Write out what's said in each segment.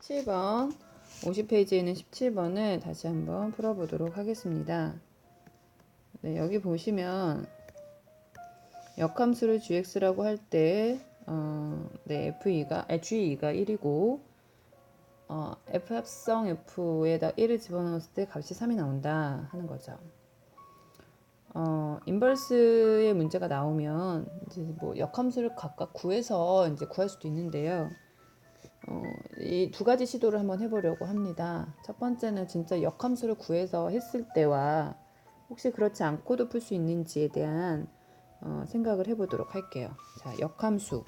17번 50페이지에 있는 17번을 다시 한번 풀어보도록 하겠습니다. 네, 여기 보시면 역함수를 gx라고 할때 어, 네, f2가 아, g2가 1이고 어, f 합성 f에다 1을 집어넣었을 때 값이 3이 나온다 하는 거죠. 어, 인버스의 문제가 나오면 이제 뭐 역함수를 각각 구해서 이제 구할 수도 있는데요. 어, 이 두 가지 시도를 한번 해보려고 합니다. 첫 번째는 진짜 역함수를 구해서 했을 때와 혹시 그렇지 않고도 풀 수 있는지에 대한 어, 생각을 해보도록 할게요. 자, 역함수.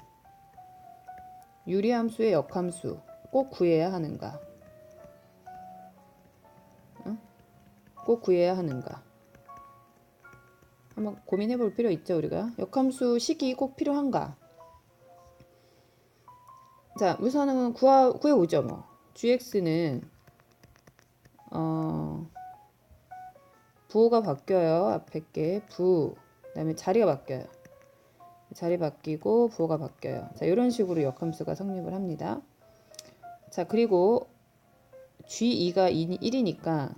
유리함수의 역함수 꼭 구해야 하는가? 응? 꼭 구해야 하는가? 한번 고민해 볼 필요 있죠, 우리가. 역함수 식이 꼭 필요한가? 자, 우선은 구하, 구해오죠, 뭐. gx는, 어, 부호가 바뀌어요. 앞에 게 부. 그 다음에 자리가 바뀌어요. 자리 바뀌고 부호가 바뀌어요. 자, 이런 식으로 역함수가 성립을 합니다. 자, 그리고 g2가 1이니까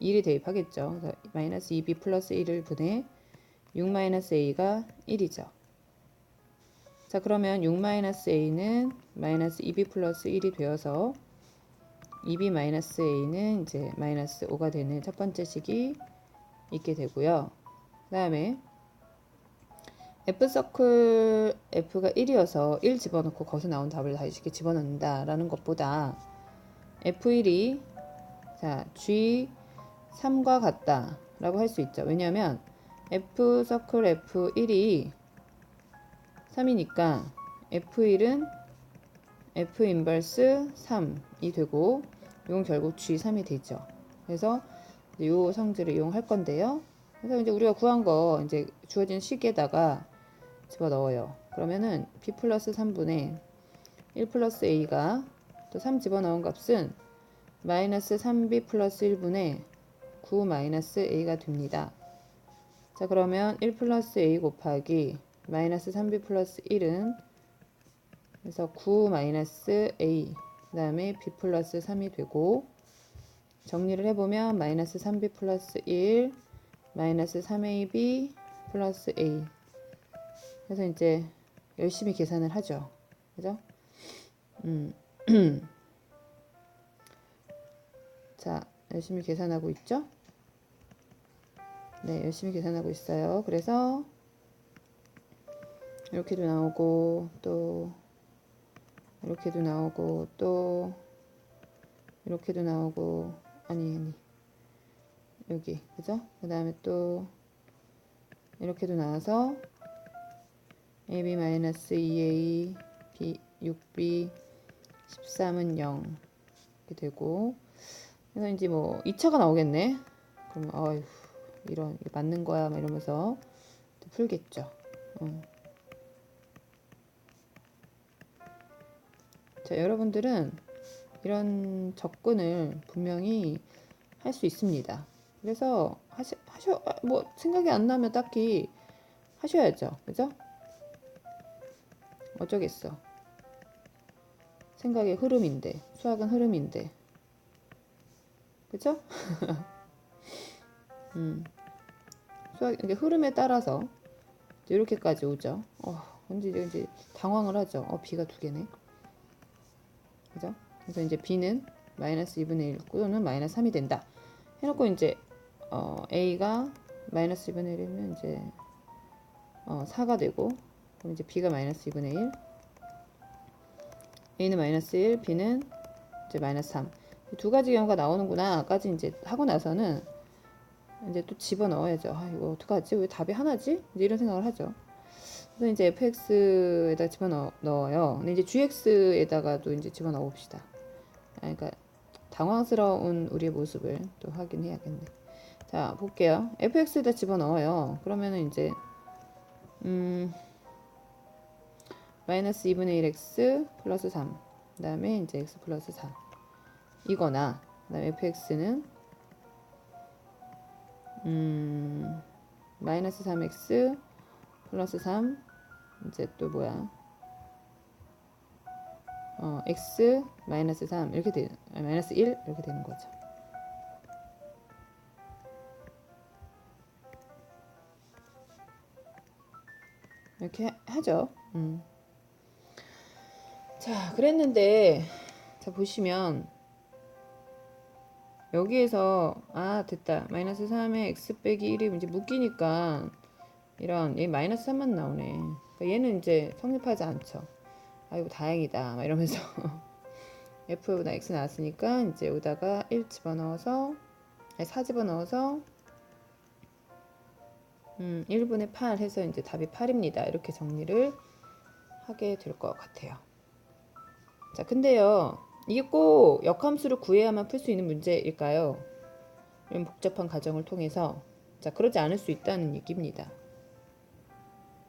1이 대입하겠죠. 마이너스 2b 플러스 1을 분해 6 마이너스 a가 1이죠. 자 그러면 6-a는 마이너스 2b 플러스 1이 되어서 2b 마이너스 a는 이제 마이너스 5가 되는 첫 번째 식이 있게 되고요. 그 다음에 f 서클 f가 1이어서 1 집어넣고 거기서 나온 답을 다시 이렇게 집어넣는다라는 것보다 f1이 자 g 3과 같다라고 할 수 있죠. 왜냐하면 f 서클 f1이 3이니까 F1은 F 인버스 3이 되고 이건 결국 G3이 되죠. 그래서 이 성질을 이용할 건데요. 그래서 이제 우리가 구한 거 이제 주어진 식에다가 집어 넣어요. 그러면은 B 플러스 3분의 1 플러스 A가 또 3 집어 넣은 값은 마이너스 3B 플러스 1분의 9 마이너스 A가 됩니다. 자 그러면 1 플러스 A 곱하기 마이너스 3b 플러스 1은 그래서 9 마이너스 a 그 다음에 b 플러스 3이 되고 정리를 해보면 마이너스 3b 플러스 1 마이너스 3ab 플러스 a. 그래서 이제 열심히 계산을 하죠. 그죠? 음. 자 열심히 계산하고 있죠? 네 열심히 계산하고 있어요. 그래서 이렇게도 나오고 또 이렇게도 나오고 또 이렇게도 나오고 아니 아니. 여기 그죠? 그 다음에 또 이렇게도 나와서 ab 마이너스 2a b 6b 13은 0 이렇게 되고. 그래서 이제 뭐 2차가 나오겠네. 그럼 아휴 이런 맞는 거야 막 이러면서 또 풀겠죠. 어. 자, 여러분들은 이런 접근을 분명히 할 수 있습니다. 그래서 하시, 하셔, 뭐, 생각이 안 나면 딱히 하셔야죠. 그죠? 어쩌겠어. 생각의 흐름인데, 수학은 흐름인데. 그죠? 음. 수학, 이게 흐름에 따라서 이렇게까지 오죠. 어, 근데 이제 당황을 하죠. 어, 비가 두 개네. 그죠? 그래서 이제 b는 마이너스 2분의 1 또는 마이너스 3이 된다. 해놓고 이제 어, a가 마이너스 2분의 1이면 이제 어, 4가 되고 그럼 이제 b가 마이너스 2분의 1 a는 마이너스 1 b는 이제 마이너스 3두 가지 경우가 나오는구나까지 이제 하고 나서는 이제 또 집어 넣어야죠. 아, 이거 어떡하지? 왜 답이 하나지? 이제 이런 생각을 하죠. 그래서 이제 fx에다 집어넣어요. 근데 이제 gx에다가도 이제 집어넣어 봅시다. 아, 그러니까 당황스러운 우리의 모습을 또 확인해야겠네. 자, 볼게요. fx에다 집어넣어요. 그러면은 이제 음 마이너스 2분의 1x 플러스 3. 그 다음에 이제 x 플러스 4. 이거나 그 다음에 fx는 음 마이너스 3x 플러스 3 이제 또 뭐야 어, x 마이너스 3 이렇게 되 아, 마이너스 1 이렇게 되는 거죠. 이렇게 하- 하죠. 음. 자, 그랬는데 자 보시면 여기에서 아 됐다 마이너스 3에 x 빼기 1이 이제 묶이니까 이런 얘 마이너스 3만 나오네. 그러니까 얘는 이제 성립하지 않죠. 아이고 다행이다 막 이러면서 f보다 x 나왔으니까 이제 여기다가 1 집어넣어서 아니 4 집어넣어서 음 1분의 8 해서 이제 답이 8입니다. 이렇게 정리를 하게 될 것 같아요. 자 근데요 이게 꼭 역함수를 구해야만 풀 수 있는 문제일까요? 이런 복잡한 과정을 통해서 자 그러지 않을 수 있다는 얘기입니다.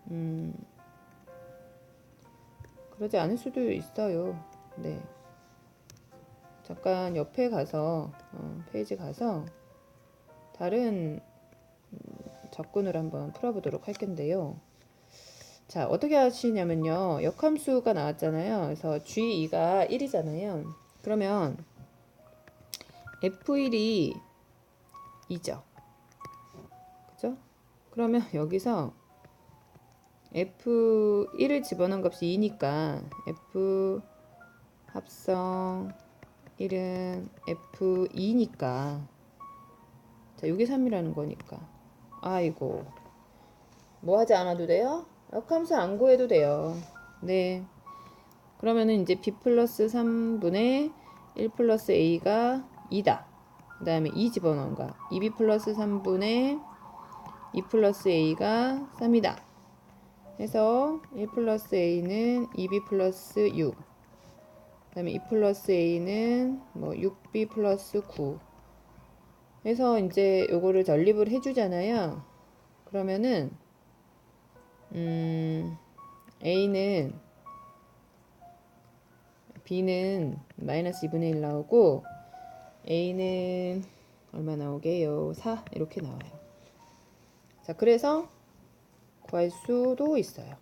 음, 그러지 않을 수도 있어요. 네. 잠깐 옆에 가서 어, 페이지 가서 다른 음, 접근을 한번 풀어보도록 할 건데요. 자 어떻게 하시냐면요 역함수가 나왔잖아요. 그래서 G2가 1이잖아요. 그러면 F1이 2죠. 그죠? 그러면 여기서 F1을 집어넣은 값이 2니까 F 합성 1은 F2니까 자 이게 3이라는 거니까. 아이고. 뭐 하지 않아도 돼요? 역함수 안 구해도 돼요. 네. 그러면은 이제 B 플러스 3분의 1 플러스 A가 2다. 그 다음에 2 집어넣은 거야 2B 플러스 3분의 2 플러스 A가 3이다 해서 1 플러스 A는 2B 플러스 6. 그 다음에 2 플러스 A는 뭐 6B 플러스 9. 해서 이제 요거를 전립을 해주잖아요. 그러면은, 음, A는, B는 마이너스 2분의 1 나오고, A는 얼마 나오게요? 4. 이렇게 나와요. 자, 그래서 구할 수도 있어요.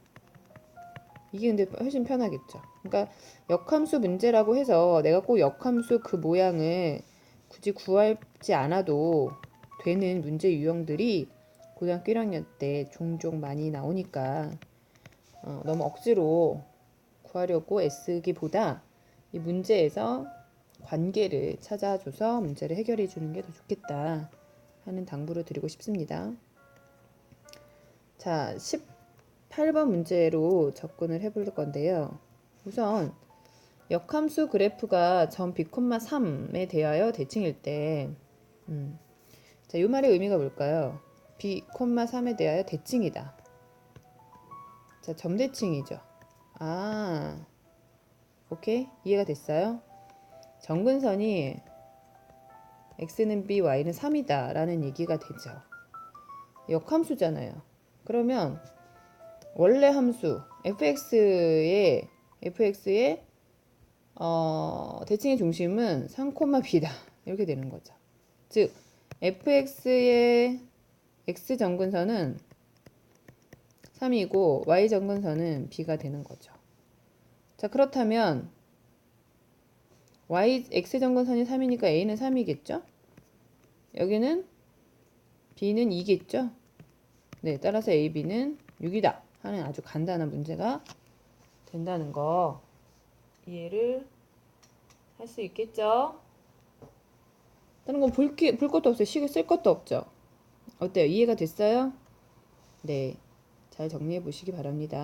이게 근데 훨씬 편하겠죠. 그러니까 역함수 문제라고 해서 내가 꼭 역함수 그 모양을 굳이 구하지 않아도 되는 문제 유형들이 고등학교 1학년 때 종종 많이 나오니까 어, 너무 억지로 구하려고 애쓰기보다 이 문제에서 관계를 찾아줘서 문제를 해결해 주는 게 더 좋겠다 하는 당부를 드리고 싶습니다. 자, 18번 문제로 접근을 해 볼 건데요. 우선 역함수 그래프가 점 B,3에 대하여 대칭일 때, 음, 자, 이 말의 의미가 뭘까요? B,3에 대하여 대칭이다. 자, 점대칭이죠. 아, 오케이 이해가 됐어요? 정근선이 x는 b, y는 3이다 라는 얘기가 되죠. 역함수잖아요. 그러면 원래 함수 fx의 fx의 어, 대칭의 중심은 3,b다 이렇게 되는 거죠. 즉 fx의 x 정근선은 3이고 y 정근선은 b가 되는 거죠. 자 그렇다면 y x 정근선이 3이니까 a는 3이겠죠? 여기는 b는 2겠죠? 네, 따라서 A, B는 6이다 하는 아주 간단한 문제가 된다는 거 이해를 할 수 있겠죠? 다른 건 볼, 것도 없어요. 시계 쓸 것도 없죠? 어때요? 이해가 됐어요? 네, 잘 정리해 보시기 바랍니다.